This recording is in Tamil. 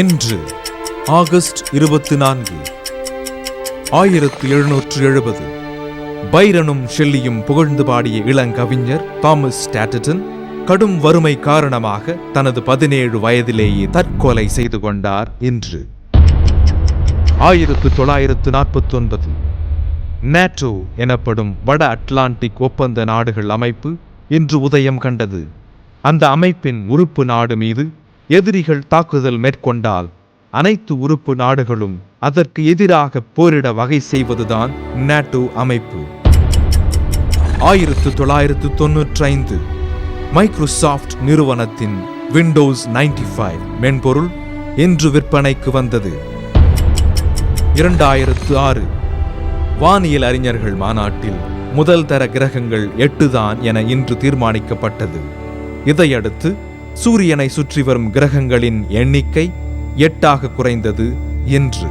என்று ஆகஸ்ட் இருபத்தி நான்கு ஆயிரத்து எழுநூற்று எழுபது. பைரனும் ஷெல்லியும் புகழ்ந்து பாடிய இளங்கவிஞர் தாமஸ் ஸ்டாட்டடன் கடும் வறுமை காரணமாக தனது பதினேழு வயதிலேயே தற்கொலை செய்து கொண்டார் என்று ஆயிரத்து தொள்ளாயிரத்து நாற்பத்தொன்பது நேட்டோ எனப்படும் வட அட்லாண்டிக் ஒப்பந்த நாடுகள் அமைப்பு இன்று உதயம் கண்டது. அந்த அமைப்பின் உறுப்பு நாடு மீது எதிரிகள் தாக்குதல் மேற்கொண்டால் அனைத்து உறுப்பு நாடுகளும் அதற்கு எதிராக போரிட வகை செய்வதுதான் நேட்டோ அமைப்பு. ஆயிரத்து தொள்ளாயிரத்து தொன்னூற்றி ஐந்து மைக்ரோசாஃப்ட் நிறுவனத்தின் விண்டோஸ் 95 மென்பொருள் இன்று விற்பனைக்கு வந்தது. இரண்டாயிரத்து ஆறு வானியல் அறிஞர்கள் மாநாட்டில் முதல் தர கிரகங்கள் எட்டுதான் என இன்று தீர்மானிக்கப்பட்டது. இதையடுத்து சூரியனை சுற்றி வரும் கிரகங்களின் எண்ணிக்கை எட்டாக குறைந்தது இன்று